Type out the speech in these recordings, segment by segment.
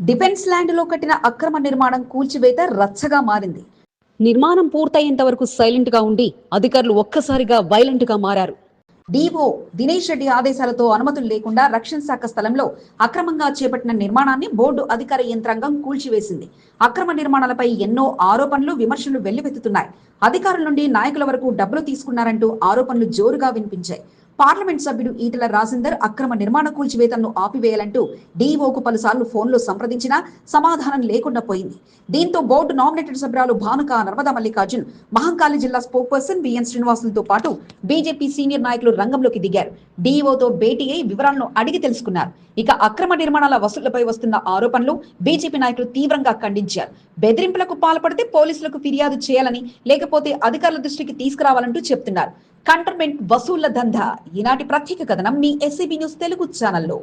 Defence ల్యాండ్లో కట్టిన అక్రమ నిర్మాణం కూల్చివేత రచ్చగా మారింది. నిర్మాణం పూర్తయ్యేంత వరకు సైలెంట్గా ఉండి అధికారులు ఒక్కసారిగా వైలెంట్గా మారారు. డిఓ దినేష్ రెడ్డి ఆదేశాలతో అనుమతులు లేకుండా రక్షణ శాఖ స్థలంలో అక్రమంగా చేపట్టిన నిర్మాణాన్ని బోర్డు అధికార యంత్రాంగం కూల్చివేసింది. అక్రమ నిర్మాణాలపై ఎన్నో ఆరోపణలు విమర్శలు వెల్లువెత్తుతున్నాయి. అధికారుల నుండి నాయకుల వరకు డబ్బులు తీసుకున్నారంటూ ఆరోపణలు జోరుగా వినిపించాయి. పార్లమెంట్ సభ్యుడు ఈటల రాజేందర్ అక్రమ నిర్మాణ కూల్చివేతలను ఆపివేయాలంటూ డీఓకు పలుసార్లు ఫోన్లో సంప్రదించినా సమాధానం లేకుండా పోయింది. దీంతో బోర్డు నామినేటెడ్ సభ్యురాలు భానుక నర్మదా మల్లికార్జున్ మహంకాళి జిల్లా స్పోక్ పర్సన్ బిఎన్ శ్రీనివాసులతో పాటు బీజేపీ సీనియర్ నాయకులు రంగంలోకి దిగారు. డీఓతో భేటీ అయి వివరాలను అడిగి తెలుసుకున్నారు. ఇక అక్రమ నిర్మాణాల వసూళ్ళపై వస్తున్న ఆరోపణలు బీజేపీ నాయకులు తీవ్రంగా ఖండించారు. బెదిరింపులకు పాల్పడితే పోలీసులకు ఫిర్యాదు చేయాలని లేకపోతే అధికారుల దృష్టికి తీసుకురావాలంటూ చెప్తున్నారు. కంటోన్మెంట్ వసూళ్ళ దందా. ఈనాటి ప్రత్యేక కథనం మీ ఎస్సీబీ న్యూస్ తెలుగు ఛానల్లో.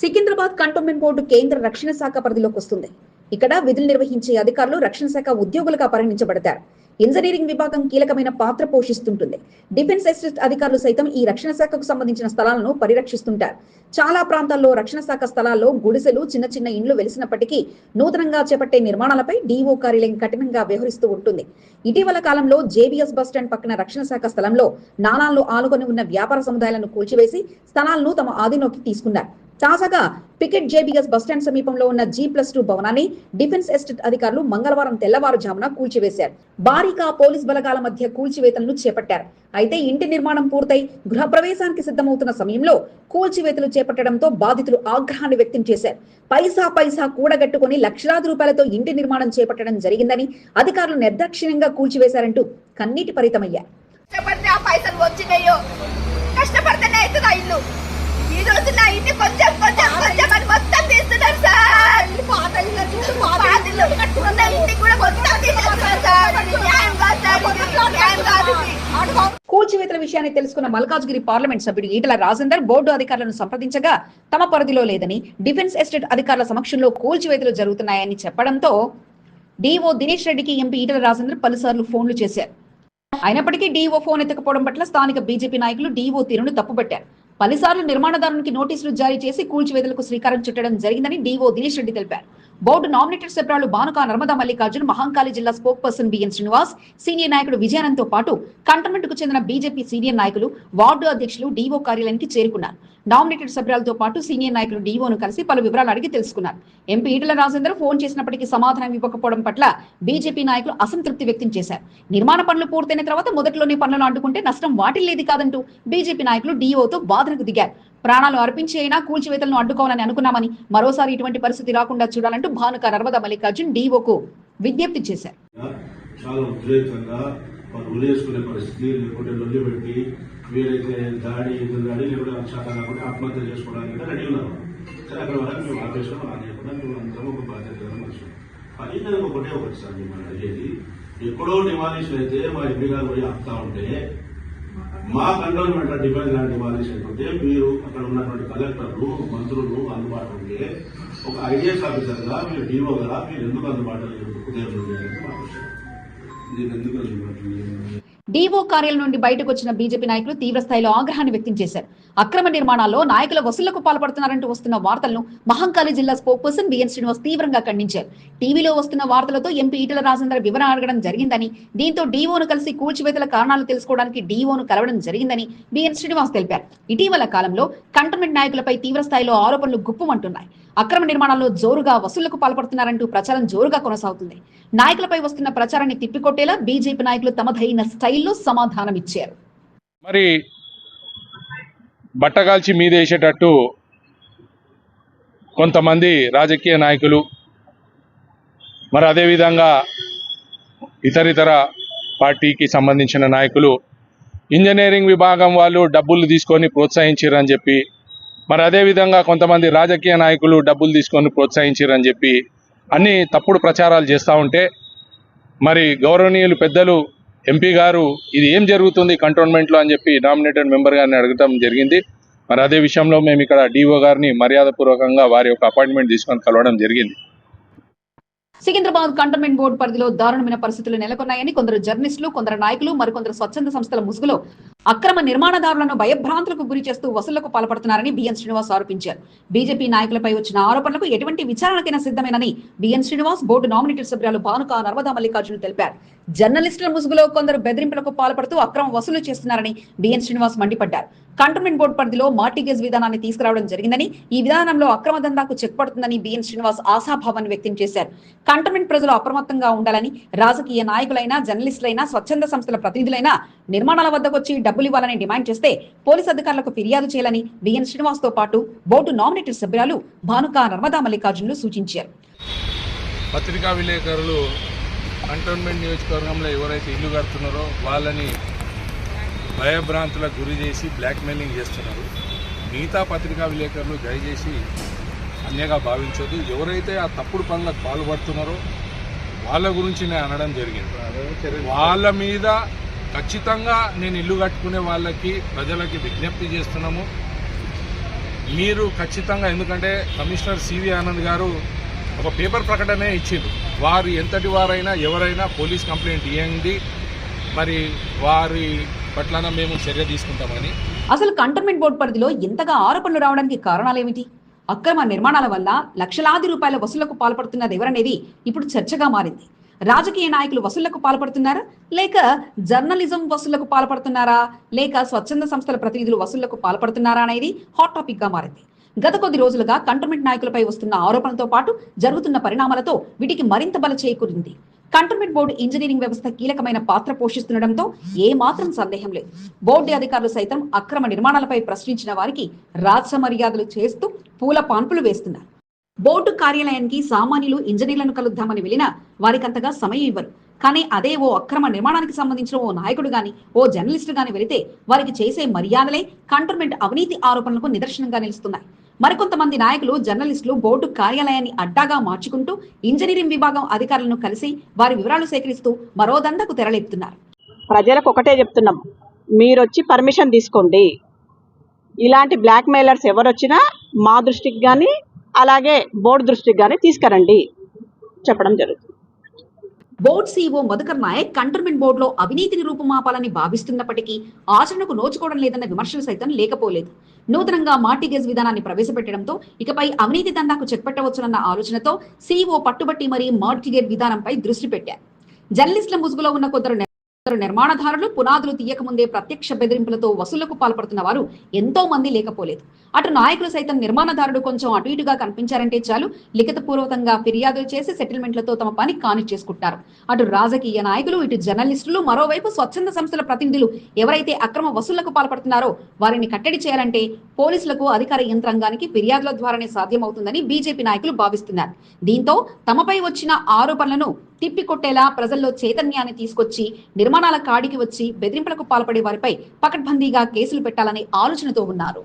సికింద్రాబాద్ కంటోన్మెంట్ బోర్డు కేంద్ర రక్షణ శాఖ పరిధిలోకి వస్తుంది. ఇక్కడ విధులు నిర్వహించే అధికారులు రక్షణ శాఖ ఉద్యోగులుగా పరిగణించబడతారు. ఇంజనీరింగ్ విభాగం కీలకమైన పాత్ర పోషిస్తుంటుంది. డిఫెన్స్ అసిస్ట్ అధికారులు సైతం ఈ రక్షణ శాఖకు సంబంధించిన స్థలాలను పరిరక్షిస్తుంటారు. చాలా ప్రాంతాల్లో రక్షణ శాఖ స్థలాల్లో గుడిసెలు చిన్న చిన్న ఇండ్లు వెలిసినప్పటికీ నూతనంగా చేపట్టే నిర్మాణాలపై డీఓ కార్యాలయం కఠినంగా వ్యవహరిస్తూ ఉంటుంది. ఇటీవల కాలంలో జేబీఎస్ బస్టాండ్ పక్కన రక్షణ శాఖ స్థలంలో నాణాల్లో ఆనుకొని ఉన్న వ్యాపార సముదాయాలను కూల్చివేసి స్థలాలను తమ ఆధీనంలోకి తీసుకున్నారు. తాజాగా పికెట్ జేబీఎస్ బస్టాండ్ సమీపంలో ఉన్న జీ ప్లస్ టూ భవనాన్ని డిఫెన్స్ ఎస్టేట్ అధికారులు మంగళవారం తెల్లవారుజామున కూల్చివేశారు. భారీగా పోలీస్ బలగాల మధ్య కూల్చివేతలను చేపట్టారు. అయితే ఇంటి నిర్మాణం పూర్తయి గృహప్రవేశానికి సిద్ధమవుతున్న సమయంలో కూల్చివేతలు చేపట్టడంతో బాధితులు ఆగ్రహాన్ని వ్యక్తం చేశారు. పైసా పైసా కూడగట్టుకుని లక్షలాది రూపాయలతో ఇంటి నిర్మాణం చేపట్టడం జరిగిందని అధికారులు నిర్దాక్షిణ్యంగా కూల్చివేశారంటూ కన్నీటి పరితమయ్యారు కష్టపడితే కష్టపడితేనే ఇల్లు. ఈ రోజు నా ఇంటి కొంచెం పాత ఇల్లు ఇంటికి కూడా కూల్చివేతల విషయాన్ని తెలుసుకున్న మల్కాజ్గిరి పార్లమెంట్ సభ్యుడు ఈటల రాజేందర్ బోర్డు అధికారులను సంప్రదించగా తమ పరిధిలో లేదని డిఫెన్స్ ఎస్టేట్ అధికారుల సమక్షంలో కూల్చివేతలు జరుగుతున్నాయని చెప్పడంతో డిఓ దినేష్ రెడ్డికి ఎంపీ ఈటల రాజేందర్ పలుసార్లు ఫోన్లు చేశారు. అయినప్పటికీ డిఓ ఫోన్ ఎత్తకపోవడం పట్ల స్థానిక బీజేపీ నాయకులు డిఓ తీరును తప్పుపట్టారు. పలుసార్లు నిర్మాణదారునికి నోటీసులు జారీ చేసి కూల్చివేతలకు శ్రీకారం చుట్టడం జరిగిందని డీఓ దినేష్ రెడ్డి తెలిపారు. బోర్డు నామినేటెడ్ సభ్యురాలు బానుక నర్మదా మల్లికార్జున్ మహంకాళి జిల్లా spokesperson BN Srinivas senior నాయకుడు విజయానంద్ పాటు కంటోన్మెంట్కు చెందిన బీజేపీ సీనియర్ నాయకులు వార్డు అధ్యక్షులు డీఓ కార్యాలయానికి చేరుకున్నారు. నామినేటెడ్ సభ్యులతో పాటు సీనియర్ నాయకులు డీఓను కలిసి పలు వివరాలు అడిగి తెలుసుకున్నారు. ఎంపీ ఈటల రాజేందర్ ఫోన్ చేసినప్పటికీ సమాధానం ఇవ్వకపోవడం పట్ల బీజేపీ నాయకులు అసంతృప్తి వ్యక్తం చేశారు. నిర్మాణ పనులు పూర్తయిన తర్వాత మొదట్లోనే పనులను అడ్డుకుంటే నష్టం వాటిల్లేది కాదంటూ బీజేపీ నాయకులు డీఓతో వాదనకు దిగారు. ప్రాణాలు అర్పించి అయినా కూల్చివేతలను అడ్డుకోవాలని అనుకున్నామని మరోసారి ఇటువంటి పరిస్థితి రాకుండా చూడాలంటూ భానుక నర్మదా మల్లికార్జున్ డీఓకు విజ్ఞప్తి చేశారు. చాలా ఉద్రేకంగా వాళ్ళు ఉరేసుకునే పరిస్థితి లేకుంటే లొల్లి పెట్టి వీరైతే దాడి ఎదురు దాడి లేకుంటే శాఖ కాకుండా ఆత్మహత్య చేసుకోవడానికి రెడీ ఉన్నారు సరే అక్కడ వరకు మేము ఆపేసాం అలా లేకుండా మేము అందరం ఒక బాధ్యత మనుషులు అది నేను ఒకటే ఒకటి సార్ మిమ్మల్ని అడిగేది ఎక్కడో డిమాలిషన్ అయితే మా ఇంటి గారు పోయి ఆపుతా ఉంటే మా కంటోన్మెంట్ డిమాండ్ లాంటి డిమాలిషన్ ఉంటే మీరు అక్కడ ఉన్నటువంటి కలెక్టర్లు మంత్రులు అందుబాటులో ఉంటే ఒక ఐడిఎస్ ఆఫీసర్గా మీరు డీఓగా మీరు ఎందుకు అందుబాటులో లేరు? ఉదయం నుండి మా క్వశ్చన్. ఎందుకు అందుబాటులో డీఓ కార్యాలయం నుండి బయటకు వచ్చిన బీజేపీ నాయకులు తీవ్ర స్థాయిలో ఆగ్రహాన్ని వ్యక్తం చేశారు. అక్రమ నిర్మాణాల్లో నాయకుల వసూళ్ళకు పాల్పడుతున్నారంటూ వస్తున్న వార్తలను మహంకాళి జిల్లా స్పోక్పర్సన్ బిఎన్ శ్రీనివాస్ తీవ్రంగా ఖండించారు. టీవీలో వస్తున్న వార్తలతో ఎంపీ ఈటల రాజేందర్ వివరణ అడగడం జరిగిందని దీంతో డీఓను కలిసి కూల్చివేతల కారణాలు తెలుసుకోవడానికి డీఓను కలవడం జరిగిందని బిఎన్ శ్రీనివాస్ తెలిపారు. ఇటీవల కాలంలో కంటోన్మెంట్ నాయకులపై తీవ్ర స్థాయిలో ఆరోపణలు గుప్పుమంటున్నాయి. అక్రమ నిర్మాణాల్లో జోరుగా వసూళ్ళకు పాల్పడుతున్నారంటూ ప్రచారం జోరుగా కొనసాగుతుంది. నాయకులపై వస్తున్న ప్రచారాన్ని తిప్పికొట్టేలా బీజేపీ నాయకులు తమదైన స్టైల్లో సమాధానమిచ్చారు మరి బట్టగాల్చి మీదేసేటట్టు కొంతమంది రాజకీయ నాయకులు మరి అదేవిధంగా ఇతరితర పార్టీకి సంబంధించిన నాయకులు ఇంజనీరింగ్ విభాగం వాళ్ళు డబ్బులు తీసుకొని ప్రోత్సహించారని చెప్పి మరి అదేవిధంగా కొంతమంది రాజకీయ నాయకులు డబ్బులు తీసుకొని ప్రోత్సహించారని చెప్పి అన్ని తప్పుడు ప్రచారాలు చేస్తూ ఉంటే మరి గౌరవనీయులు పెద్దలు ఎంపీ గారు ఇది ఏం జరుగుతుంది కంటోన్మెంట్లో అని చెప్పి నామినేటెడ్ మెంబర్ గారిని అడగటం జరిగింది. మరి అదే విషయంలో మేము ఇక్కడ డిఓ గారిని మర్యాదపూర్వకంగా వారి యొక్క అపాయింట్మెంట్ తీసుకొని కలవడం జరిగింది. సికింద్రాబాద్ కంటోన్మెంట్ బోర్డు పరిధిలో దారుణమైన పరిస్థితులు నెలకొన్నాయని కొందరు జర్నలిస్టులు కొందరు నాయకులు మరికొందరు స్వచ్ఛంద సంస్థల ముసుగులో అక్రమ నిర్మాణదారులను భయభ్రాంతులకు గురి చేస్తూ వసూళ్ళకు పాల్పడుతున్నారని బిఎన్ శ్రీనివాస్ ఆరోపించారు. బీజేపీ నాయకులపై వచ్చిన ఆరోపణలకు ఎటువంటి విచారణకైనా సిద్ధమేనని బిఎన్ శ్రీనివాస్ బోర్డు నామినేటెడ్ సభ్యురాలు భానుక నర్మదా మల్లికార్జున తెలిపారు. జర్నలిస్టుల ముసుగులో కొందరు బెదిరింపులకు పాల్పడుతూ అక్రమ వసూలు చేస్తున్నారని బిఎన్ శ్రీనివాస్ మండిపడ్డారు. కంటోన్మెంట్ బోర్డు పరిధిలో మార్టిగేజ్ విధానాన్ని తీసుకురావడం జరిగిందని ఈ విధానంలో అక్రమ దందాకు చెక్ పడుతుందని బిఎన్ శ్రీనివాస్ ఆశాభావాన్ని వ్యక్తం చేశారు. కంటోన్మెంట్ ప్రజలు అప్రమత్తంగా ఉండాలని రాజకీయ నాయకులైనా జర్నలిస్టులైనా స్వచ్ఛంద సంస్థల ప్రతినిధులైనా నిర్మాణాల వద్దకు వచ్చి డబ్బులు ఇవ్వాలని డిమాండ్ చేస్తే పోలీస్ అధికారులకు ఫిర్యాదు చేయాలని బిఎన్ శ్రీనివాస్తో పాటు బోర్డు నామినేటెడ్ సభ్యురాలు భానుక నర్మదా మల్లికార్జునులు సూచించారు. పత్రికా విలేకరులు కంటోన్మెంట్ నియోజకవర్గంలో ఎవరైతే ఇల్లు కడుతున్నారో వాళ్ళని భయభ్రాంతులకు గురి చేసి బ్లాక్మెయిలింగ్ చేస్తున్నారు. మిగతా పత్రికా విలేకరులు దయచేసి అన్యగా భావించొద్దు. ఎవరైతే ఆ తప్పుడు పనులకు పాల్పడుతున్నారో వాళ్ళ గురించి నేను అనడం జరిగింది. వాళ్ళ మీద ఖచ్చితంగా నేను ఇల్లు కట్టుకునే వాళ్ళకి ప్రజలకి విజ్ఞప్తి చేస్తున్నాము. మీరు ఖచ్చితంగా ఎందుకంటే కమిషనర్ సివి ఆనంద్ గారు ఒక పేపర్ ప్రకటనే ఇచ్చింది వారు ఎంతటి వారైనా ఎవరైనా పోలీస్ కంప్లైంట్ ఇవ్వండి మరి వారి పట్లన మేము చర్య తీసుకుంటామని. అసలు కంటోన్మెంట్ బోర్డు పరిధిలో ఇంతగా ఆరోపణలు రావడానికి కారణాలేమిటి? అక్రమ నిర్మాణాల వల్ల లక్షలాది రూపాయల వసూళ్ళకు పాల్పడుతున్నది ఎవరనేది ఇప్పుడు చర్చగా మారింది. రాజకీయ నాయకులు వసూళ్ళకు పాల్పడుతున్నారా? లేక జర్నలిజం వసూళ్ళకు పాల్పడుతున్నారా? లేక స్వచ్ఛంద సంస్థల ప్రతినిధులు వసూళ్ళకు పాల్పడుతున్నారా అనేది హాట్ టాపిక్గా మారింది. గత కొద్ది రోజులుగా కంటోన్మెంట్ నాయకులపై వస్తున్న ఆరోపణలతో పాటు జరుగుతున్న పరిణామాలతో వీటికి మరింత బల చేకూరింది. కంటోన్మెంట్ బోర్డు ఇంజనీరింగ్ వ్యవస్థ కీలకమైన పాత్ర పోషిస్తుండటంతో ఏ మాత్రం సందేహం లేదు. బోర్డు అధికారులు సైతం అక్రమ నిర్మాణాలపై ప్రశ్నించిన వారికి రాజ మర్యాదలు చేస్తూ పూల పాన్పులు వేస్తున్నారు. బోర్డు కార్యాలయానికి సామాన్యులు ఇంజనీర్లను కలుద్దామని వెళ్ళినా వారికంతగా సమయం ఇవ్వరు. కానీ అదే ఓ అక్రమ నిర్మాణానికి సంబంధించిన ఓ నాయకుడు గాని ఓ జర్నలిస్టు గాని వెళితే వారికి చేసే మర్యాదలే కంటోన్మెంట్ అవినీతి ఆరోపణలకు నిదర్శనంగా నిలుస్తున్నాయి. మరికొంతమంది నాయకులు జర్నలిస్టులు బోర్డు కార్యాలయాన్ని అడ్డాగా మార్చుకుంటూ ఇంజనీరింగ్ విభాగం అధికారులను కలిసి వారి వివరాలు సేకరిస్తూ మరో దందకు తెరలేపుతున్నారు. ప్రజలకు ఒకటే చెప్తున్నాం. మీరు వచ్చి పర్మిషన్ తీసుకోండి. ఇలాంటి బ్లాక్ మెయిలర్స్ ఎవరు వచ్చినా మా దృష్టికి కానీ అలాగే బోర్డు దృష్టికి కానీ తీసుకురండి. చెప్పడం జరుగుతుంది. Board CEO Madhukar Nayak cantonment బోర్డులో అవినీతిని రూపుమాపాలని భావిస్తున్నప్పటికీ ఆచరణకు నోచుకోవడం లేదన్న విమర్శలు సైతం లేకపోలేదు. నూతనంగా మార్టిగేజ్ విధానాన్ని ప్రవేశపెట్టడంతో ఇకపై అవినీతి దందాకు చెక్పెట్టవచ్చునన్న ఆలోచనతో సీఈఓ పట్టుబట్టి మరీ మార్టిగేజ్ విధానంపై దృష్టి పెట్టారు. జర్నలిస్టుల ముసుగులో ఉన్న కొందరు నిర్మాణదారులు పునాదులు తీయకముందే ప్రత్యక్ష బెదిరింపులతో వసూళ్ళకు పాల్పడుతున్న వారు ఎంతో మంది లేకపోలేదు. అటు నాయకులు సైతం నిర్మాణదారుడు కొంచెం అటు ఇటుగా కనిపించారంటే చాలు లిఖితపూర్వకంగా ఫిర్యాదులు చేసి సెటిల్మెంట్లతో తమ పని కాని చేసుకుంటారు. అటు రాజకీయ నాయకులు ఇటు జర్నలిస్టులు మరోవైపు స్వచ్ఛంద సంస్థల ప్రతినిధులు ఎవరైతే అక్రమ వసూళ్ళకు పాల్పడుతున్నారో వారిని కట్టడి చేయాలంటే పోలీసులకు అధికార యంత్రాంగానికి ఫిర్యాదుల ద్వారానే సాధ్యమవుతుందని బీజేపీ నాయకులు భావిస్తున్నారు. దీంతో తమపై వచ్చిన ఆరోపణలను తిప్పికొట్టేలా ప్రజల్లో చైతన్యాన్ని తీసుకొచ్చి నిర్మాణాల కాడికి వచ్చి బెదిరింపులకు పాల్పడే వారిపై పకడ్బందీగా కేసులు పెట్టాలనే ఆలోచనతో ఉన్నారు.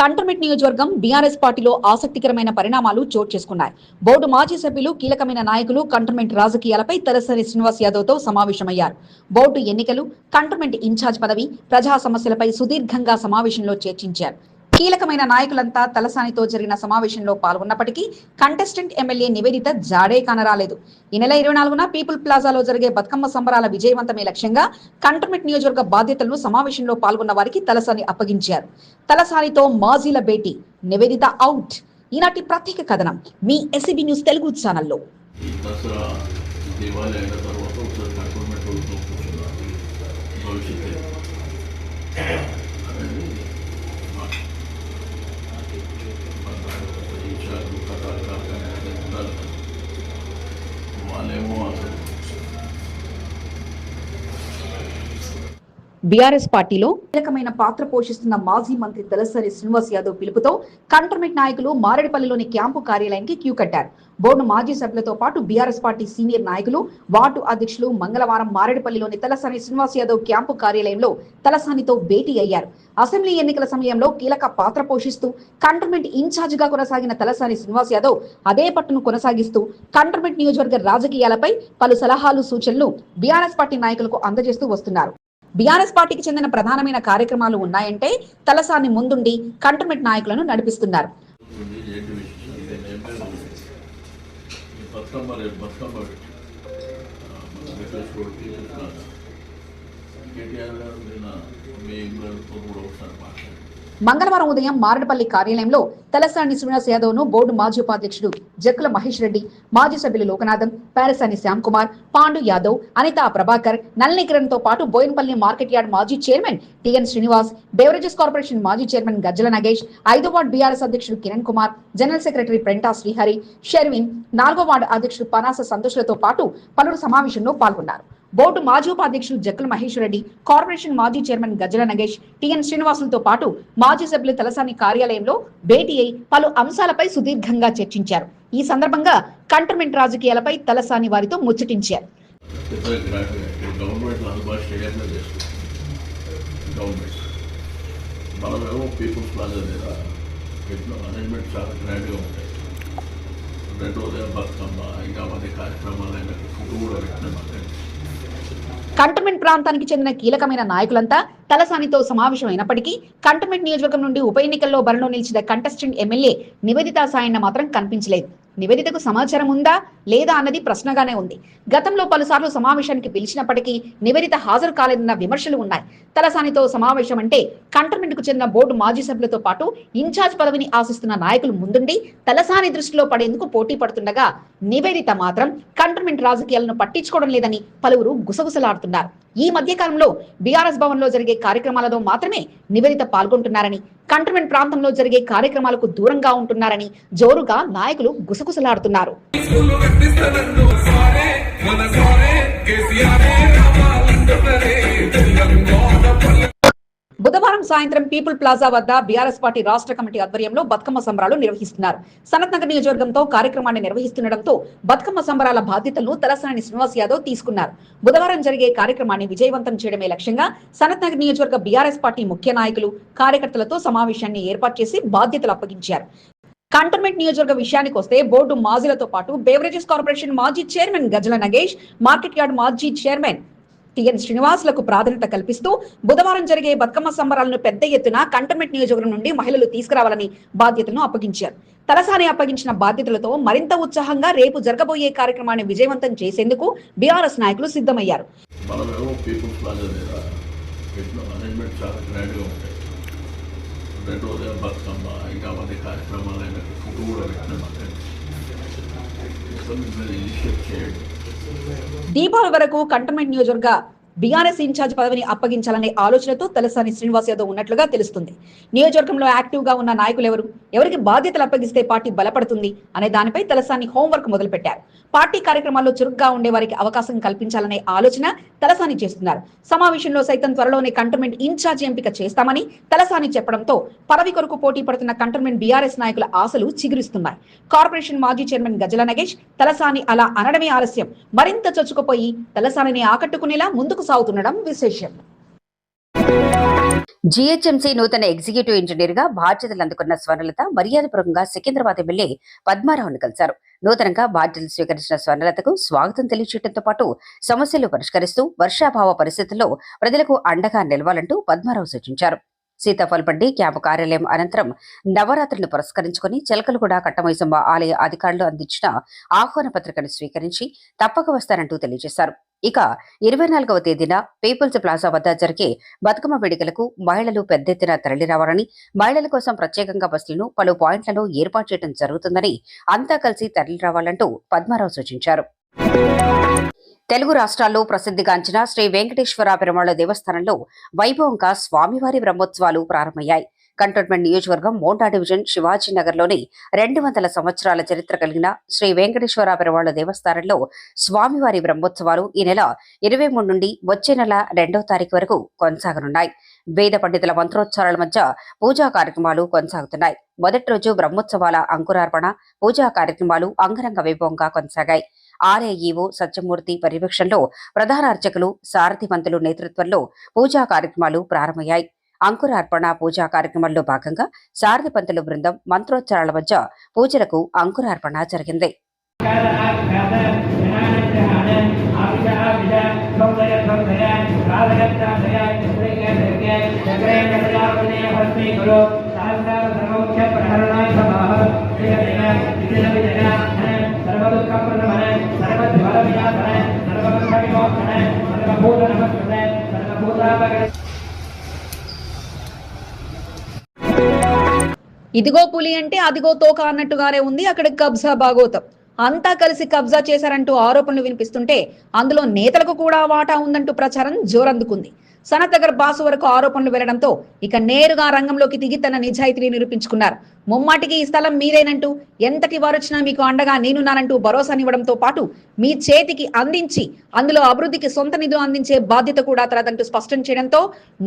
కంటోన్మెంట్ నియోజకవర్గం బీఆర్ఎస్ పార్టీలో ఆసక్తికరమైన పరిణామాలు చోటు చేసుకున్నాయి. బోర్డు మాజీ సభ్యులు కీలకమైన నాయకులు కంటోన్మెంట్ రాజకీయాలపై తలసరి శ్రీనివాస్ యాదవ్తో సమావేశమయ్యారు. బోర్డు ఎన్నికలు కంటోన్మెంట్ ఇన్ఛార్జ్ పదవి ప్రజా సమస్యలపై సుదీర్ఘంగా సమావేశంలో చర్చించారు. కీలకమైన నాయకులంతా తలసానితో జరిగిన సమావేశంలో పాల్గొన్నప్పటికీ కంటెస్టెంట్ ఎమ్మెల్యే నివేదిత జాడే కానరాలేదు. ఈ నెల ఇరవై నాలుగున పీపుల్ ప్లాజాలో జరిగే బతుకమ్మ సంబరాల విజయవంతమే లక్ష్యంగా కంటోన్మెంట్ నియోజకవర్గ బాధ్యతలను సమావేశంలో పాల్గొన్న వారికి తలసాని అప్పగించారు. తలసానితో మాజీల భేటీ నివేదిత అవుట్. ఈనాటి ప్రత్యేక కథనం మీ ఎస్సీబీ న్యూస్ తెలుగు ఛానల్లో. ఈ దసరా దివాళీ అయిన తర్వాత ఒకసారి కంటోన్మెంట్ రోజులో కూర్చున్నాను భవిష్యత్తు అనేది మాట. ఇచ్చారు కథలు కాకుండా ఉండాలి వాళ్ళేమో అసలు బీఆర్ఎస్ పార్టీలో కీలకమైన పాత్ర పోషిస్తున్న మాజీ మంత్రి తలసరి శ్రీనివాస్ యాదవ్ పిలుపుతో కంటర్మెంట్ నాయకులు మారేడుపల్లిలోని క్యాంపు కార్యాలయానికి క్యూ కట్టారు. బోర్డు మాజీ సభ్యులతో పాటు బీఆర్ఎస్ పార్టీ సీనియర్ నాయకులు వార్డు అధ్యక్షులు మంగళవారం మారేడుపల్లిలోని తలసాని శ్రీనివాస్ యాదవ్ క్యాంపు కార్యాలయంలో తలసానితో భేటీ అయ్యారు. అసెంబ్లీ ఎన్నికల సమయంలో కీలక పాత్ర పోషిస్తూ కంటర్మెంట్ ఇన్ఛార్జిగా కొనసాగిన తలసాని శ్రీనివాస్ యాదవ్ అదే పట్టును కొనసాగిస్తూ కంటర్మెంట్ నియోజకవర్గ రాజకీయాలపై పలు సలహాలు సూచనలు బీఆర్ఎస్ పార్టీ నాయకులకు అందజేస్తూ వస్తున్నారు. బీఆర్ఎస్ పార్టీకి చెందిన ప్రధానమైన కార్యక్రమాలు ఉన్నాయంటే తలసాని ముందుండి కంటోన్మెంట్ నాయకులను నడిపిస్తున్నారు. కేటీఆర్ గారు నిన్న మీ ఇంగ్లాండ్తో కూడా ఒకసారి మంగళవారం ఉదయం మారడపల్లి కార్యాలయంలో తలసాని శ్రీనివాస్ యాదవ్ను బోర్డు మాజీ ఉపాధ్యక్షుడు జక్కుల మహేష్ రెడ్డి మాజీ సభ్యులు లోకనాథం పారసాని శ్యామ్ కుమార్ పాండు యాదవ్ అనితా ప్రభాకర్ నల్ని కిరణ్తో పాటు బోయినపల్లి మార్కెట్ యార్డ్ మాజీ chairman TN Srinivas beverages corporation మాజీ చైర్మన్ గజ్జల నగేష్ ఐదో వార్డు బీఆర్ఎస్ అధ్యక్షుడు Kiran Kumar general secretary ప్రెంటా Srihari Sherwin నాలుగో వార్డు అధ్యక్షుడు పనాస సంతోష్లతో పాటు పలువురు సమావేశంలో పాల్గొన్నారు. బోర్డు మాజీ ఉపాధ్యక్షులు జక్కుల మహేశ్వర రెడ్డి కార్పొరేషన్ మాజీ చైర్మన్ గజల నగేష్ టిఎన్ శ్రీనివాసులతో పాటు మాజీ సభ్యులు తలసాని కార్యాలయంలో భేటీ అయి పలు అంశాలపై సుదీర్ఘంగా చర్చించారు. ఈ సందర్భంగా కంటర్మెంట్ రాజకీయాలపై తలసాని వారితో ముచ్చటించారు. పెద్దగా మనమేమో పీపుల్స్ ప్లాజా లేదా ఎట్లా అరేంజ్మెంట్ చాలా గ్రాండ్గా ఉంటాయి. రెండో బతుకమ్మ ఇంకా మన కార్యక్రమాలు అయినా ఫుడ్ కూడా పెట్టినాం అక్కడ కంటోన్మెంట్ ప్రాంతానికి చెందిన కీలకమైన నాయకులంతా తలసానితో సమావేశం అయినప్పటికీ కంటోన్మెంట్ నియోజకవర్గం నుండి ఉప ఎన్నికల్లో బరిలో నిలిచిన కంటెస్టెంట్ ఎమ్మెల్యే నివేదిత సాయన్న మాత్రం కనిపించలేదు. నివేదితకు సమాచారం ఉందా లేదా అన్నది ప్రశ్నగానే ఉంది. గతంలో పలుసార్లు సమావేశానికి పిలిచినప్పటికీ నివేదిత హాజరు కాలేదన్న విమర్శలు ఉన్నాయి. తలసానితో సమావేశం అంటే కంటర్మెంట్కు చెందిన బోర్డు మాజీ సభ్యులతో పాటు ఇన్ఛార్జ్ పదవిని ఆశిస్తున్న నాయకులు ముందుండి తలసాని దృష్టిలో పడేందుకు పోటీ పడుతుండగా నివేదిత మాత్రం కంటోన్మెంట్ రాజకీయాలను పట్టించుకోవడం లేదని పలువురు గుసగుసలాడుతున్నారు. ఈ మధ్య కాలంలో బీఆర్ఎస్ భవన్లో జరిగే కార్యక్రమాలలో మాత్రమే నివేదిత పాల్గొంటున్నారని కంటోన్మెంట్ ప్రాంతంలో జరిగే కార్యక్రమాలకు దూరంగా ఉంటున్నారని జోరుగా నాయకులు గుసగుసలాడుతున్నారు. కేసీఆర్ బుధవారం సాయంత్రం పీపుల్ ప్లాజా వద్ద బీఆర్ఎస్ పార్టీ రాష్ట్ర కమిటీ ఆధ్వర్యంలో బతుకమ్మ సంబరాలు నిర్వహిస్తున్నారు. సనత్ నగర్ నియోజకవర్గంతో కార్యక్రమాన్ని నిర్వహిస్తుండటంతో బతుకమ్మ సంబరాల బాధ్యతలను తలసాని శ్రీనివాస్ యాదవ్ తీసుకున్నారు. బుధవారం జరిగే కార్యక్రమాన్ని విజయవంతం చేయడమే లక్ష్యంగా సనత్నగర్ నియోజకవర్గ బీఆర్ఎస్ పార్టీ ముఖ్య నాయకులు కార్యకర్తలతో సమావేశాన్ని ఏర్పాటు చేసి బాధ్యతలు అప్పగించారు. కంటోన్మెంట్ నియోజకవర్గ విషయానికి వస్తే బోర్డు మాజీలతో పాటు బేవరేజెస్ కార్పొరేషన్ మాజీ chairman Gajala Nagesh market yard మాజీ చైర్మన్ టిఎన్ శ్రీనివాసులకు ప్రాధాన్యత కల్పిస్తూ బుధవారం జరిగే బతుకమ్మ సంబరాలను పెద్ద ఎత్తున కంటమెంట్ నియోజకవర్గం నుండి మహిళలు తీసుకురావాలని బాధ్యతలను అప్పగించారు. తలసాని అప్పగించిన బాధ్యతలతో మరింత ఉత్సాహంగా రేపు జరగబోయే కార్యక్రమాన్ని విజయవంతం చేసేందుకు బీఆర్ఎస్ నాయకులు సిద్ధమయ్యారు. కార్యక్రమాలు దీపావళి వరకు కంటోన్మెంట్ నియోజకవర్గ బీఆర్ఎస్ ఇన్ఛార్జ్ పదవిని అప్పగించాలనే ఆలోచనతో తలసాని శ్రీనివాస్ యాదవ్ ఉన్నట్లుగా తెలుస్తుంది. నియోజకవర్గంలో యాక్టివ్గా ఉన్న నాయకులు ఎవరు? ఎవరికి బాధ్యతలు అప్పగిస్తే పార్టీ బలపడుతుంది అనే దానిపై తలసాని హోంవర్క్ మొదలుపెట్టారు. పార్టీ కార్యక్రమాల్లో చురుగ్గా ఉండే వారికి అవకాశం కల్పించాలనే ఆలోచన తలసాని చేస్తున్నారు. సమావేశంలో సైతం త్వరలోనే కంటోన్మెంట్ ఇన్ఛార్జ్ ఎంపిక చేస్తామని తలసాని చెప్పడంతో పదవి కొరకు పోటీ పడుతున్న కంటోన్మెంట్ బీఆర్ఎస్ నాయకుల ఆశలు చిగురిస్తున్నాయి. కార్పొరేషన్ మాజీ చైర్మన్ గజల నగేష్ తలసాని అలా అనడమే ఆలస్యం. మరింత చొచ్చుకుపోయి తలసానిని ఆకట్టుకునేలా ముందుకు సాగుతుండడం విశేషం. జీహెచ్ఎంసీ నూతన ఎగ్జిక్యూటివ్ ఇంజనీర్గా బాధ్యతలు అందుకున్న స్వర్ణలత మర్యాదపూర్వకంగా సికింద్రాబాద్ ఎమ్మెల్యే పద్మారావును కలిశారు. నూతనంగా బాధ్యతలు స్వీకరించిన స్వర్ణలతకు స్వాగతం తెలియచేయడంతో పాటు సమస్యలు పరిష్కరిస్తూ వర్షాభావ పరిస్థితుల్లో ప్రజలకు అండగా నిలవాలంటూ పద్మారావు సూచించారు. సీతాఫల్పడ్డి క్యాంపు కార్యాలయం అనంతరం నవరాత్రులను పురస్కరించుకుని చిలకలగూడ కట్టమైసమ్మ ఆలయ అధికారులు అందించిన ఆహ్వాన పత్రికను స్వీకరించి తప్పక వస్తారంటూ తెలియజేశారు. ఇక ఇరవై నాలుగవ తేదీన పీపుల్స్ ప్లాజా వద్ద జరిగే బతుకమ్మ వేడుకలకు మహిళలు పెద్ద ఎత్తున తరలిరావాలని మహిళల కోసం ప్రత్యేకంగా బస్సులను పలు పాయింట్లలో ఏర్పాటు చేయడం జరుగుతుందని అంతా కలిసి తరలిరావాలంటూ పద్మారావు సూచించారు. తెలుగు రాష్ట్రాల్లో ప్రసిద్ధిగాంచిన శ్రీ వెంకటేశ్వర పెరుమాళ దేవస్థానంలో వైభవంగా స్వామివారి బ్రహ్మోత్సవాలు ప్రారంభమయ్యాయి. కంటోన్మెంట్ నియోజకవర్గం మోండా డివిజన్ శివాజీ నగర్లోని రెండు వందల సంవత్సరాల చరిత్ర కలిగిన శ్రీ వెంకటేశ్వర పెరవాళ్ళ దేవస్థానంలో స్వామివారి బ్రహ్మోత్సవాలు ఈ నెల ఇరవై మూడు నుండి వచ్చే నెల రెండవ తారీఖు వరకు కొనసాగనున్నాయి. వేద పండితుల మంత్రోచ్చారాల మధ్య పూజా కార్యక్రమాలు కొనసాగుతున్నాయి. మొదటి రోజు బ్రహ్మోత్సవాల అంకురార్పణ పూజా కార్యక్రమాలు అంగరంగ వైభవంగా కొనసాగాయి. ఆలయ ఈవో సత్యమూర్తి పర్యవేక్షణలో ప్రధాన అర్చకులు సారథి మంతులు నేతృత్వంలో పూజా కార్యక్రమాలు ప్రారంభమయ్యాయి. అంకురార్పణ పూజా కార్యక్రమంలో భాగంగా సారథి పంతులు బృందం మంత్రోచ్చారాల మధ్య పూజలకు అంకురార్పణ జరిగింది. Cada, ఇదిగో పులి అంటే అదిగో తోక అన్నట్టుగానే ఉంది. అక్కడ కబ్జా భాగోతం. అంతా కలిసి కబ్జా చేశారంటూ ఆరోపణలు వినిపిస్తుంటే అందులో నేతలకు కూడా వాటా ఉందంటూ ప్రచారం జోరందుకుంది. సనత్గర్ బాసు వరకు ఆరోపణలు వెళ్ళడంతో ఇక నేరుగా రంగంలోకి దిగి తన నిజాయితీని నిరూపించుకున్నారు. ముమ్మాటికి ఈ స్థలం మీదేనంటూ ఎంతటి వారొచ్చినా మీకు అండగా నేనున్నానంటూ భరోసానివ్వడంతో పాటు మీ చేతికి అందించి అందులో అభివృద్ధికి సొంత నిధులు అందించే బాధ్యత కూడా తనదంటూ స్పష్టం చేయడంతో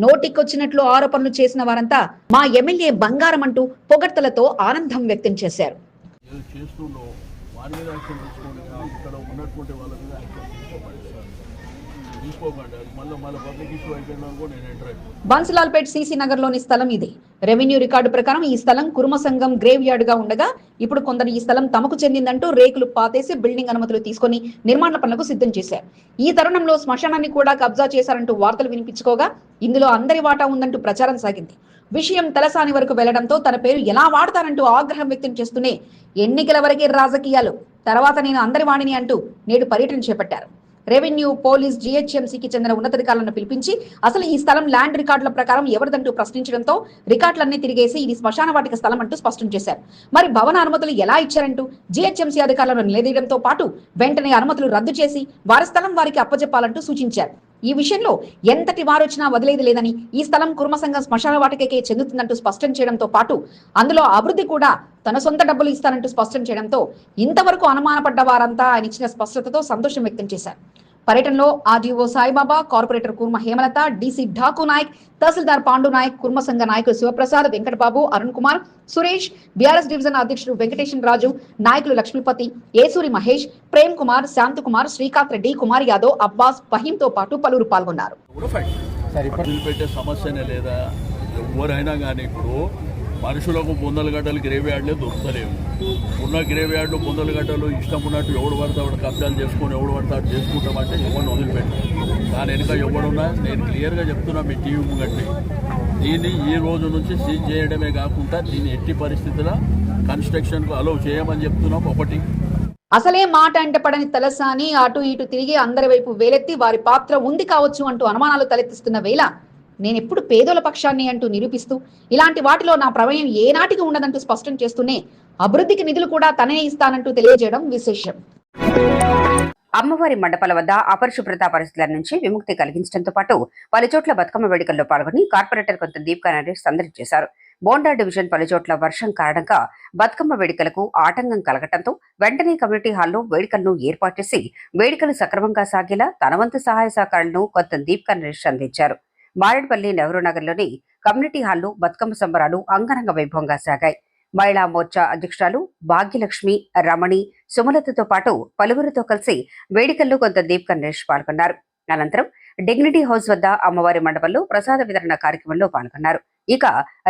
నోటికొచ్చినట్లు ఆరోపణలు చేసిన వారంతా మా ఎమ్మెల్యే బంగారం అంటూ పొగడ్తలతో ఆనందం వ్యక్తం చేశారు. వారి మీద యాక్షన్ తీసుకోండి. ఇక్కడ ఉన్నటువంటి వాళ్ళ మీద బన్సిలాల్పేట్ సీసీ నగర్లోని స్థలం ఇది. రెవెన్యూ రికార్డు ప్రకారం ఈ స్థలం కుర్మ సంఘం గ్రేవ్ యార్డ్గా ఉండగా ఇప్పుడు కొందరు ఈ స్థలం తమకు చెందిందంటూ రేకులు పాతేసి బిల్డింగ్ అనుమతులు తీసుకొని నిర్మాణ పనులకు సిద్ధం చేశారు. ఈ తరుణంలో శ్మశానాన్ని కూడా కబ్జా చేశారంటూ వార్తలు వినిపించుకోగా ఇందులో అందరి వాటా ఉందంటూ ప్రచారం సాగింది. విషయం తలసాని వరకు వెళ్ళడంతో తన పేరు ఎలా వాడతారంటూ ఆగ్రహం వ్యక్తం చేస్తూనే ఎన్నికల వరకే రాజకీయాలు తర్వాత నేను అందరి వాణిని అంటూ నేడు పర్యటన చేపట్టారు. రెవెన్యూ పోలీస్ జీహెచ్ఎంసీకి చెందిన ఉన్నతాధికారులను పిలిపించి అసలు ఈ స్థలం ల్యాండ్ రికార్డుల ప్రకారం ఎవరిదంటూ ప్రశ్నించడంతో రికార్డులన్నీ తిరిగేసి ఇది శ్మశాన వాటిక స్థలం అంటూ స్పష్టం చేశారు. మరి భవన అనుమతులు ఎలా ఇచ్చారంటూ జీహెచ్ఎంసీ అధికారులను నిలదీయడంతో పాటు వెంటనే అనుమతులు రద్దు చేసి వారి స్థలం వారికి అప్పజెప్పాలంటూ సూచించారు. ఈ విషయంలో ఎంతటి వారొచ్చినా వదిలేది లేదని ఈ స్థలం కుర్మసంఘం శ్మశాన వాటికకే చెందుతుందంటూ స్పష్టం చేయడంతో పాటు అందులో అభివృద్ధి కూడా తన సొంత డబ్బులు ఇస్తానంటూ స్పష్టం చేయడంతో ఇంతవరకు అనుమానపడ్డ వారంతా ఆయన ఇచ్చిన స్పష్టతతో సంతోషం వ్యక్తం చేశారు. పర్యటనలో RDO Saibaba corporator Kurma Hemalatha DC Dhaku Nayak tahsildar Pandu Nayak Kurma సంఘ నాయకులు శివప్రసాద్ వెంకటబాబు అరుణ్ కుమార్ సురేష్ బీఆర్ఎస్ డివిజన్ అధ్యక్షుడు వెంకటేశ్వర రాజు నాయకులు లక్ష్మీపతి ఏసూరి మహేష్ ప్రేమ్ కుమార్ శాంత్ కుమార్ శ్రీకాంత్ రెడ్డి కుమార్ యాదవ్ అబ్బాస్ ఫహీంతో పాటు పలువురు పాల్గొన్నారు. సమస్యనే లేదా? ఎవరైనా కానీ ఇప్పుడు మనుషులకు బొందల గడ్డలు గ్రేవ్ యార్డ్లే దొరుకుతలేవు. ఉన్న గ్రేవ్ యార్డ్లు బొందల గడ్డలు ఇష్టం ఉన్నట్టు ఎవడు పడితే వాడు కబ్జాలు చేసుకొని ఎవడు పడితే వాడు చేసుకుంటామంటే ఎవరిని వదిలిపెట్టారు దాని వెనుక ఎవడున్నా నేను క్లియర్గా చెప్తున్నా మీ టీవీ ముంగట్టి దీన్ని ఈ రోజు నుంచి సీజ్ చేయడమే కాకుండా దీన్ని ఎట్టి పరిస్థితుల్లో కన్స్ట్రక్షన్కు అలౌ చేయమని చెప్తున్నాం ఒకటి. అసలే మాట అంటపడని తలసాని అటు ఇటు తిరిగి అందరి వైపు వేలెత్తి వారి పాత్ర ఉంది కావచ్చు అంటూ అనుమానాలు తలెత్తిస్తున్న వేళ నేను ఎప్పుడు పేదోల పక్షాన్ని అంటూ నిరూపిస్తూ ఇలాంటి వాటిలో నా ప్రమేయం ఏనాటికి ఉండదంటూ స్పష్టం చేస్తూనే అభివృద్ధికి నిధులు కూడా తనే ఇస్తానంటూ తెలియజేయడం విశేషం. అమ్మవారి మండపాల వద్ద అపరిశుభ్రత పరిస్థితుల నుంచి విముక్తి కలిగించడంతో పాటు పలుచోట్ల బతుకమ్మ వేడుకల్లో పాల్గొని కార్పొరేటర్ కొంత దీపికా నరేష్ సందడి చేశారు. బోండా డివిజన్ పలుచోట్ల వర్షం కారణంగా బతుకమ్మ వేడుకలకు ఆటంకం కలగటంతో వెంటనే కమ్యూనిటీ హాల్లో వేడుకలను ఏర్పాటు చేసి వేడుకలు సక్రమంగా సాగేలా తన వంతు సహాయ సహకారాలను కొంత దీపికా నరేష్ అందించారు. మారేడుపల్లి నెహ్రూ నగర్లోని కమ్యూనిటీ హాల్లో బతుకమ్మ సంబరాలు అంగరంగ వైభవంగా సాగాయి. మహిళా మోర్చా అధ్యక్షురాలు భాగ్యలక్ష్మి రమణి సుమలతతో పాటు పలువురితో కలిసి వేడుకల్లో కొంత దీప్ నరేష్ పాల్గొన్నారు. అనంతరం డిగ్నిటీ హౌస్ వద్ద అమ్మవారి మండపంలో ప్రసాద వితరణ కార్యక్రమంలో పాల్గొన్నారు. ఇక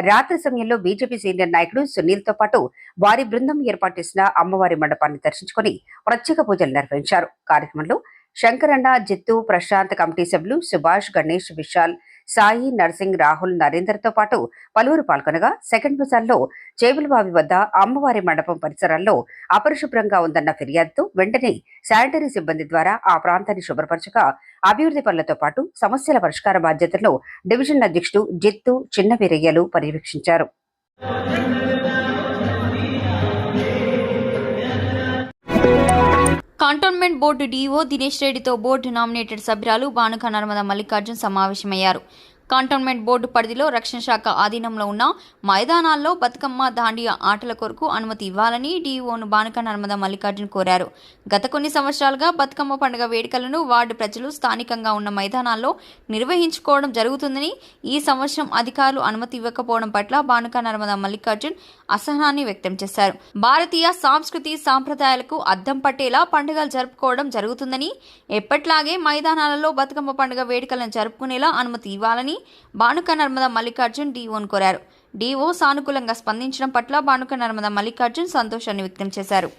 రాత్రి సమయంలో బీజేపీ సీనియర్ నాయకుడు సునీల్తో పాటు వారి బృందం ఏర్పాటు చేసిన అమ్మవారి మండపాన్ని దర్శించుకుని ప్రత్యేక పూజలు నిర్వహించారు. కార్యక్రమంలో శంకరన్న జిత్తు ప్రశాంత్ కమిటీ సభ్యులు సుభాష్ గణేష్ విశాల్ సాయి నర్సింగ్ రాహుల్ నరేందర్తో పాటు పలువురు పాల్గొనగా సెకండ్ బజార్లో చేబులబావి వద్ద అమ్మవారి మండపం పరిసరాల్లో అపరిశుభ్రంగా ఉందన్న ఫిర్యాదుతో వెంటనే శానిటరీ సిబ్బంది ద్వారా ఆ ప్రాంతాన్ని శుభ్రపరచగా అభివృద్ధి పనులతో పాటు సమస్యల పరిష్కార బాధ్యతలను డివిజన్ అధ్యక్షుడు జిత్తు చిన్న వీరయ్యలు పర్యవేక్షించారు. కంటోన్మెంట్ బోర్డు డీఓ దినేష్ రెడ్డితో బోర్డు నామినేటెడ్ సభ్యురాలు భానుక నర్మద మల్లికార్జున్ సమావేశమయ్యారు. కంటోన్మెంట్ బోర్డు పరిధిలో రక్షణ శాఖ ఆధీనంలో ఉన్న మైదానాల్లో బతుకమ్మ దాండియా ఆటల కొరకు అనుమతి ఇవ్వాలని డీఓను బానుక నర్మద మల్లికార్జున్ కోరారు. గత కొన్ని సంవత్సరాలుగా బతుకమ్మ పండుగ వేడుకలను వార్డు ప్రజలు స్థానికంగా ఉన్న మైదానాల్లో నిర్వహించుకోవడం జరుగుతుందని ఈ సంవత్సరం అధికారులు అనుమతి ఇవ్వకపోవడం పట్ల బానుక నర్మద మల్లికార్జున్ అసహనాన్ని వ్యక్తం చేశారు. భారతీయ సాంస్కృతి సాంప్రదాయాలకు అద్దం పట్టేలా పండుగలు జరుపుకోవడం జరుగుతుందని ఎప్పట్లాగే మైదానాలలో బతుకమ్మ పండుగ వేడుకలను జరుపుకునేలా అనుమతి ఇవ్వాలని బానుక నర్మద మల్లికార్జున్ డీఓను కోరారు. డీఓ సానుకూలంగా స్పందించడం పట్ల బానుక నర్మద మల్లికార్జున్ సంతోషాన్ని వ్యక్తం చేశారు.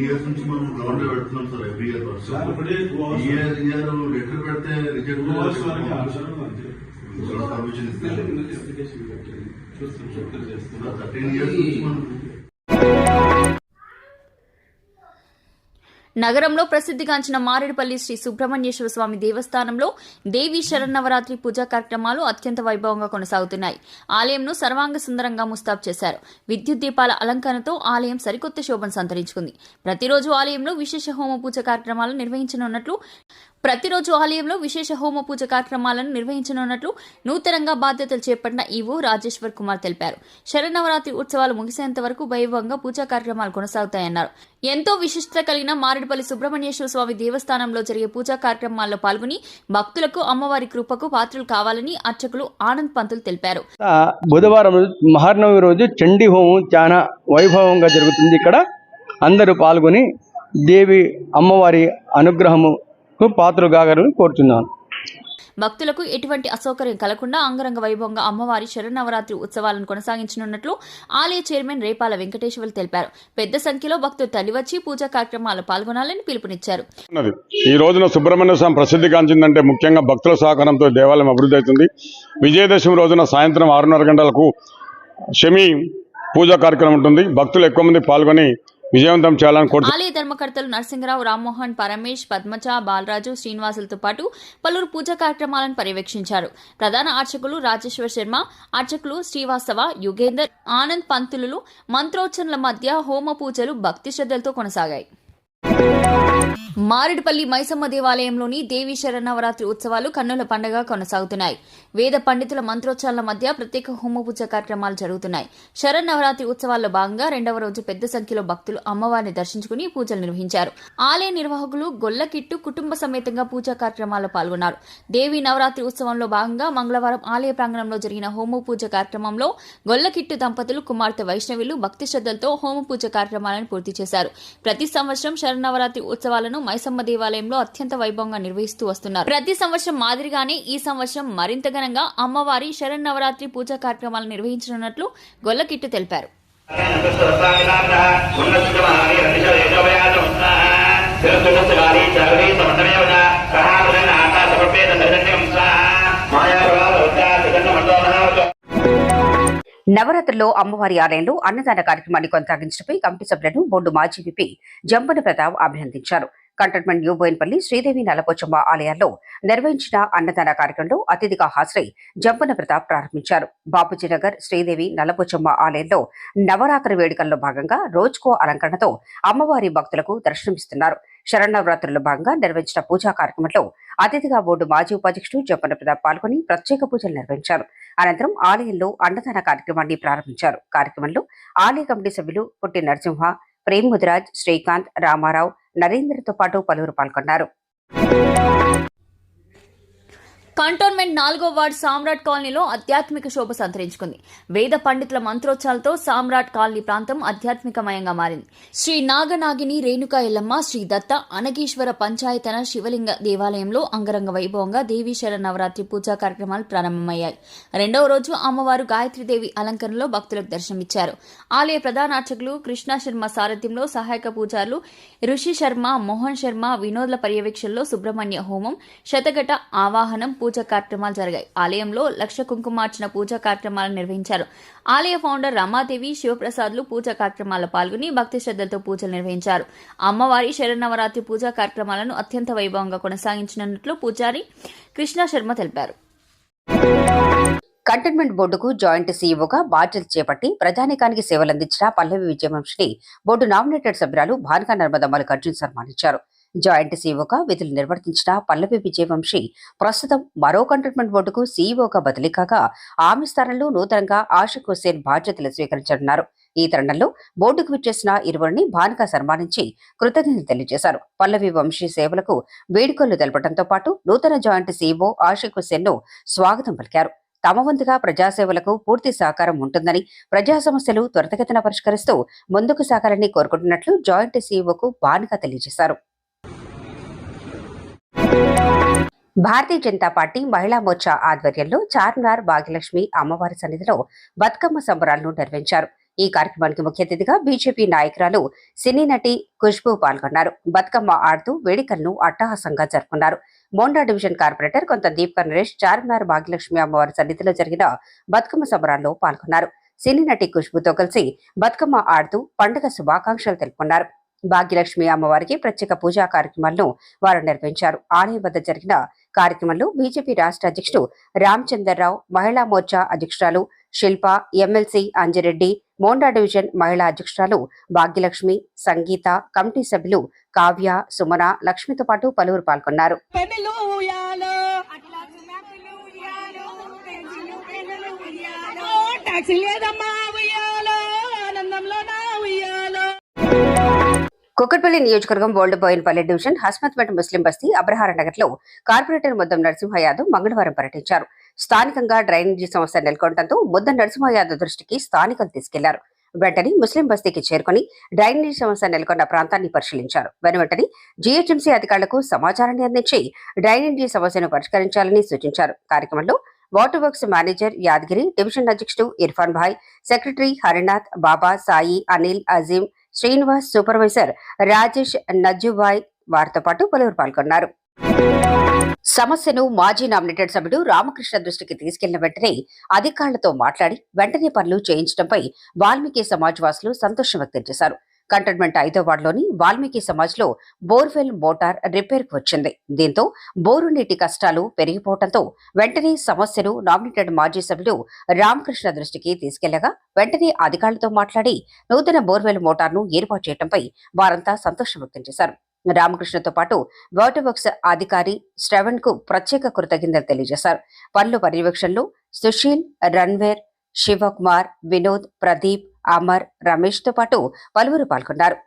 ఇయర్స్ నుంచి మనం గ్రౌండ్లో పెడుతున్నాం sir every year year year letter పెడితే రిజెక్ట్ పర్మిషన్ థర్టీన్ ఇయర్స్ నుంచి మనం నగరంలో ప్రసిద్ధిగాంచిన మారేడుపల్లి శ్రీ సుబ్రహ్మణ్యేశ్వర స్వామి దేవస్థానంలో దేవి శరన్నవరాత్రి పూజా కార్యక్రమాలు అత్యంత వైభవంగా కొనసాగుతున్నాయి. ఆలయంను సర్వాంగ సుందరంగా ముస్తాబ్ చేశారు. విద్యుత్ దీపాల అలంకరణతో ఆలయం సరికొత్త శోభను సంతరించుకుంది. ప్రతిరోజు ఆలయంలో విశేష హోమ పూజ కార్యక్రమాలు నిర్వహించనున్నట్లు ప్రతిరోజు ఆలయంలో విశేష హోమ పూజ కార్యక్రమాలను నిర్వహించనున్నట్లు నూతనంగా బాధ్యతలు చేపట్టిన ఈవో రాజేశ్వర్ కుమార్ తెలిపారు. శరన్నవరాత్రి ఉత్సవాలు ముగిసేంత వరకు వైభవంగా పూజా కార్యక్రమాలు కొనసాగుతాయన్నారు. ఎంతో విశిష్టత కలిగిన మారేడుపల్లి సుబ్రహ్మణ్యేశ్వర స్వామి దేవస్థానంలో జరిగే పూజా కార్యక్రమాల్లో పాల్గొని భక్తులకు అమ్మవారి కృపకు పాత్రలు కావాలని అర్చకులు ఆనంద్ పంతులు తెలిపారు. బుధవారం రోజు మహానవమి రోజు చండీ హోమం చాలా వైభవంగా జరుగుతుంది ఇక్కడ. అందరూ పాల్గొని దేవి అమ్మవారి అనుగ్రహము పాత్రలు కాగలని కోరుతున్నాను భక్తులకు ఎటువంటి అసౌకర్యం కలగకుండా అంగరంగ వైభవంగా అమ్మవారి శరన్నవరాత్రి ఉత్సవాలను కొనసాగించనున్నట్లు ఆలయ చైర్మన్ రేపాల వెంకటేశ్వర్లు తెలిపారు. పెద్ద సంఖ్యలో భక్తులు తరలివచ్చి పూజా కార్యక్రమాల్లో పాల్గొనాలని పిలుపునిచ్చారు. ఈ రోజున సుబ్రహ్మణ్య స్వామి ప్రసిద్ధిగాంచిందంటే ముఖ్యంగా భక్తుల సహకారంతో దేవాలయం అభివృద్ధి అవుతుంది. విజయదశమి రోజున సాయంత్రం ఆరున్నర గంటలకు షమి పూజా కార్యక్రమం ఉంటుంది. భక్తులు ఎక్కువ మంది పాల్గొని విజయవంతం చేయాలని కోరుతున్నాను ఆలయ ధర్మకర్తలు నరసింహరావు రామ్మోహన్ పరమేష్ పద్మచ బాలరాజు శ్రీనివాసులతో పాటు పలువురు పూజా కార్యక్రమాలను పర్యవేక్షించారు. ప్రధాన అర్చకులు రాజేశ్వర్ శర్మ అర్చకులు శ్రీవాస్తవ యుగేందర్ ఆనంద్ పంతులు మంత్రోచ్చరణల మధ్య హోమ పూజలు భక్తి శ్రద్ధలతో కొనసాగాయి. మారేడుపల్లి మైసమ్మ దేవాలయంలోని దేవి శరన్నవరాత్రి ఉత్సవాలు కన్నుల పండుగ కొనసాగుతున్నాయి. వేద పండితుల మంత్రోచ్చారణ మధ్య ప్రత్యేక హోమ పూజ కార్యక్రమాలు జరుగుతున్నాయి. శరన్నవరాత్రి ఉత్సవాల్లో భాగంగా రెండవ రోజు పెద్ద సంఖ్యలో భక్తులు అమ్మవారిని దర్శించుకుని పూజలు నిర్వహించారు. ఆలయ నిర్వాహకులు గొల్లకిట్టు కుటుంబ సమేతంగా పూజా కార్యక్రమాల్లో పాల్గొన్నారు. దేవి నవరాత్రి ఉత్సవంలో భాగంగా మంగళవారం ఆలయ ప్రాంగణంలో జరిగిన హోమ పూజ కార్యక్రమంలో గొల్లకిట్టు దంపతులు కుమార్తె వైష్ణవిలు భక్తి శ్రద్ధలతో హోమ పూజ కార్యక్రమాలను పూర్తి చేశారు. ప్రతి సంవత్సరం శరన్నవరాత్రి ఉత్సవాలను మైసమ్మ దేవాలయంలో అత్యంత వైభవంగా నిర్వహిస్తూ వస్తున్నారు. ప్రతి సంవత్సరం మాదిరిగానే ఈ సంవత్సరం మరింత ఘనంగా అమ్మవారి శరన్నవరాత్రి పూజా కార్యక్రమాలు నిర్వహించనున్నట్లు గొల్లకిట్టు తెలిపారు. నవరాత్రుల్లో అమ్మవారి ఆలయంలో అన్నదాన కార్యక్రమాన్ని కొనసాగించడంపై కమిటీ సభ్యులను బోర్డు మాజీ విపి జంపన ప్రతాప్ అభినందించారు. కంటోన్మెంట్ న్యూ బోయిన్పల్లి శ్రీదేవి నలపోచమ్మ ఆలయాల్లో నిర్వహించిన అన్నదాన కార్యక్రమంలో అతిథిగా హాజరై జంపన ప్రతాప్ ప్రారంభించారు. బాపూజీ నగర్ శ్రీదేవి నలపోచమ్మ ఆలయంలో నవరాత్రి వేడుకల్లో భాగంగా రోజుకో అలంకరణతో అమ్మవారి భక్తులకు దర్శనమిస్తున్నారు. శరణవరాత్రుల్లో భాగంగా నిర్వహించిన పూజా కార్యక్రమంలో అతిథిగా బోర్డు మాజీ ఉపాధ్యక్షుడు జంపన ప్రతాప్ పాల్గొని ప్రత్యేక పూజలు నిర్వహించారు. అనంతరం ఆలయంలో అన్నదాన కార్యక్రమాన్ని ప్రారంభించారు. కార్యక్రమంలో ఆలయ కమిటీ సభ్యులు పుట్టి నరసింహ ప్రేమ్ ముదిరాజ్ శ్రీకాంత్ రామారావు నరేంద్రతో పాటు పలువురు పాల్గొన్నారు. కంటోన్మెంట్ నాలుగో వార్డు సామ్రాట్ కాలనీలో ఆధ్యాత్మిక శోభ సంతరించుకుంది. వేద పండితుల మంత్రోచ్చాలతో సామ్రాట్ కాలనీ ప్రాంతం ఆధ్యాత్మికమయంగా మారింది. శ్రీ నాగనాగిని రేణుకా ఎల్లమ్మ శ్రీ దత్త అనగీశ్వర పంచాయతన శివలింగ దేవాలయంలో అంగరంగ వైభవంగా దేవీ నవరాత్రి పూజా కార్యక్రమాలు ప్రారంభమయ్యాయి. రెండవ రోజు అమ్మవారు గాయత్రీదేవి అలంకరణలో భక్తులకు దర్శనమిచ్చారు. ఆలయ ప్రధాన అర్చకులు కృష్ణ శర్మ సారథ్యంలో సహాయక పూజారులు ఋషి శర్మ మోహన్ శర్మ వినోద్ల పర్యవేక్షణలో సుబ్రహ్మణ్య హోమం శతఘట ఆవాహనం పూజ కార్యక్రమాలు జరిగాయి. ఆలయంలో లక్ష కుంకుమార్చన పూజా కార్యక్రమాలు నిర్వహించారు. ఆలయ ఫౌండర్ రమాదేవి శివప్రసాద్లు పూజా కార్యక్రమాల్లో పాల్గొని భక్తి శ్రద్ధలతో పూజలు నిర్వహించారు. అమ్మవారి శరన్నవరాత్రి పూజా కార్యక్రమాలను అత్యంత వైభవంగా కొనసాగించనున్నట్లు పూజారి కృష్ణ శర్మ తెలిపారు. కంటైన్మెంట్ బోర్డుకు జాయింట్ సీఈఓగా బాధ్యతలు చేపట్టి ప్రజానికానికి సేవలందించిన పల్లవి విజయవంశిని బోర్డు నామినేటెడ్ సభ్యురాలు భానుకా నర్మద మల్లికార్జున్ సన్మానించారు. జాయింట్ సీఈఓగా విధులు నిర్వర్తించిన పల్లవి విజయవంశి ప్రస్తుతం మరో కంటోన్మెంట్ బోర్డుకు సీఈఓగా బదిలీ కాగా ఆమె స్థానంలో నూతనంగా ఆషిక్ హుస్సేన్ బాధ్యతలు స్వీకరించనున్నారు. ఈ తరుణంలో బోర్డుకు విచ్చేసిన ఇరువురిని భానుక సన్మానించి కృతజ్ఞతలు తెలియజేశారు. పల్లవి వంశీ సేవలకు వేడుకలు తెలపడంతో పాటు నూతన జాయింట్ సీఈఓ ఆషిక్ హుస్సేన్ను స్వాగతం పలికారు. తమ వంతుగా ప్రజాసేవలకు పూర్తి సహకారం ఉంటుందని ప్రజా సమస్యలు త్వరితగతిన పరిష్కరిస్తూ ముందుకు సాగాలని కోరుకుంటున్నట్లు జాయింట్ సీఈఓకు బానిక తెలియజేశారు. భారతీయ జనతా పార్టీ మహిళా మోర్చా ఆధ్వర్యంలో చార్మినార్ భాగ్యలక్ష్మి అమ్మవారి సన్నిధిలో బతుకమ్మ సంబరాలను నిర్వహించారు. ఈ కార్యక్రమానికి ముఖ్య అతిథిగా బీజేపీ నాయకురాలు సినీ నటి ఖుష్బు పాల్గొన్నారు. బతుకమ్మ ఆడుతూ వేడుకలను అట్టహాసంగా జరుపుకున్నారు. మోండా డివిజన్ కార్పొరేటర్ కొంత దీప్క నరేష్ చార్మినార్ భాగ్యలక్ష్మి అమ్మవారి సన్నిధిలో జరిగిన బతుకమ్మ సంబరాల్లో పాల్గొన్నారు. సినీ నటి ఖుష్బుతో కలిసి బతుకమ్మ ఆడుతూ పండుగ శుభాకాంక్షలు తెలుపుకున్నారు. భాగ్యలక్ష్మి అమ్మవారికి ప్రత్యేక పూజా కార్యక్రమాలను వారు నిర్వహించారు. ఆలయం వద్ద జరిగిన కార్యక్రమంలో బీజేపీ రాష్ట్ర అధ్యక్షుడు రామచందర్రావు మహిళా మోర్చా అధ్యక్షురాలు శిల్ప ఎమ్మెల్సీ అంజిరెడ్డి మోండా డివిజన్ మహిళా అధ్యక్షురాలు భాగ్యలక్ష్మి సంగీత కమిటీ సభ్యులు కావ్య సుమన లక్ష్మితో పాటు పలువురు పాల్గొన్నారు. కుక్కట్పల్లి నియోజకవర్గం బోల్డ్ బోయిన్పల్లి డివిజన్ హస్మత్పేట ముస్లిం బస్తీ అబ్రహార నగర్లో కార్పొరేటర్ ముద్దం నరసింహ యాదవ్ మంగళవారం పర్యటించారు. స్థానికంగా డ్రైనేజీ సమస్య నెలకొనడంతో ముద్దం నరసింహ యాదవ్ దృష్టికి స్థానికులు తీసుకెళ్ళారు. వెంటనే ముస్లిం బస్తీకి చేరుకుని డ్రైనేజీ సమస్య నెలకొన్న ప్రాంతాన్ని పరిశీలించారు. వెనువెంటనే జీహెచ్ఎంసీ అధికారులకు సమాచారాన్ని అందించి డ్రైనేజీ సమస్యను పరిష్కరించాలని సూచించారు. కార్యక్రమంలో water works manager Yadagiri division అధ్యక్షుడు ఇర్ఫాన్ భాయ్ సెక్రటరీ హరినాథ్ బాబా సాయి అనిల్ అజీం శ్రీనివాస్ సూపర్వైజర్ రాజేష్ నజ్జుబాయ్ వారితో పాటు పలువురు పాల్గొన్నారు. సమస్యను మాజీ నామినేటెడ్ సభ్యుడు రామకృష్ణ దృష్టికి తీసుకెళ్ళిన వెంటనే అధికారులతో మాట్లాడి వెంటనే పనులు చేయించడంపై వాల్మీకి సమాజ్ వాసులు సంతోషం వ్యక్తం చేశారు. కంటోన్మెంట్ ఐదో వార్డులోని వాల్మీకి సమాజ్లో బోర్వెల్ మోటార్ రిపేర్కు వచ్చింది. దీంతో బోరు నీటి కష్టాలు పెరిగిపోవడంతో వెంటనే సమస్యను నామినేటెడ్ మాజీ సభ్యుడు రామకృష్ణ దృష్టికి తీసుకెళ్ళగా వెంటనే అధికారులతో మాట్లాడి నూతన బోర్వెల్ మోటార్ను ఏర్పాటు చేయడంపై వారంతా సంతోషం వ్యక్తం చేశారు. రామకృష్ణతో పాటు వాటర్ వర్క్స్ అధికారి శ్రవణ్కు ప్రత్యేక కృతజ్ఞతలు తెలియజేశారు. పనుల పర్యవేక్షణలో సుశీల్ రణ్వీర్ శివకుమార్ వినోద్ ప్రదీప్ అమర్ రమేష్తో పాటు పలువురు పాల్గొన్నారు.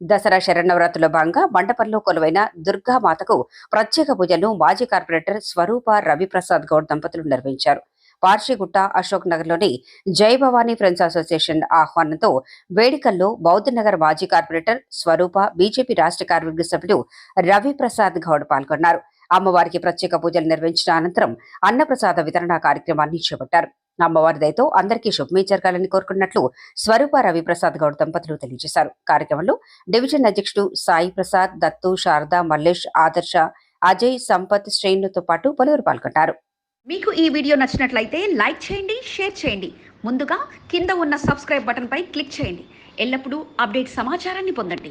దసరా శరణవరాత్రుల భాగంగా మండపంలో కొలువైన దుర్గామాతకు ప్రత్యేక పూజను మాజీ కార్పొరేటర్ స్వరూప రవిప్రసాద్ గౌడ్ దంపతులు నిర్వహించారు. పార్షిగుట్ట అశోక్ నగర్లోని జై భవానీ ఫ్రెండ్స్ అసోసియేషన్ ఆహ్వానంతో వేడుకల్లో బౌద్ధనగర్ మాజీ కార్పొరేటర్ స్వరూప బీజేపీ రాష్ట్ర కార్మిక సభ్యుడు రవిప్రసాద్ గౌడ్ పాల్గొన్నారు. అమ్మవారికి ప్రత్యేక పూజలు నిర్వహించిన అనంతరం అన్నప్రసాద వితరణ కార్యక్రమాన్ని చేపట్టారు. అమ్మవారి దయతో అందరికీ శుభమే జరగాలని కోరుకున్నట్లు స్వరూప రవిప్రసాద్ గౌడ్ దంపతులు తెలియజేశారు. కార్యక్రమంలో డివిజన్ అధ్యక్షుడు సాయి ప్రసాద్ దత్తు శారద మల్లేష్ ఆదర్శ అజయ్ సంపత్ శ్రేణులతో పాటు పలువురు పాల్గొన్నారు మీకు ఈ వీడియో నచ్చినట్లయితే లైక్ చేయండి షేర్ చేయండి. ముందుగా కింద ఉన్న సబ్స్క్రైబ్ బటన్పై క్లిక్ చేయండి. ఎల్లప్పుడూ అప్డేట్ సమాచారాన్ని పొందండి.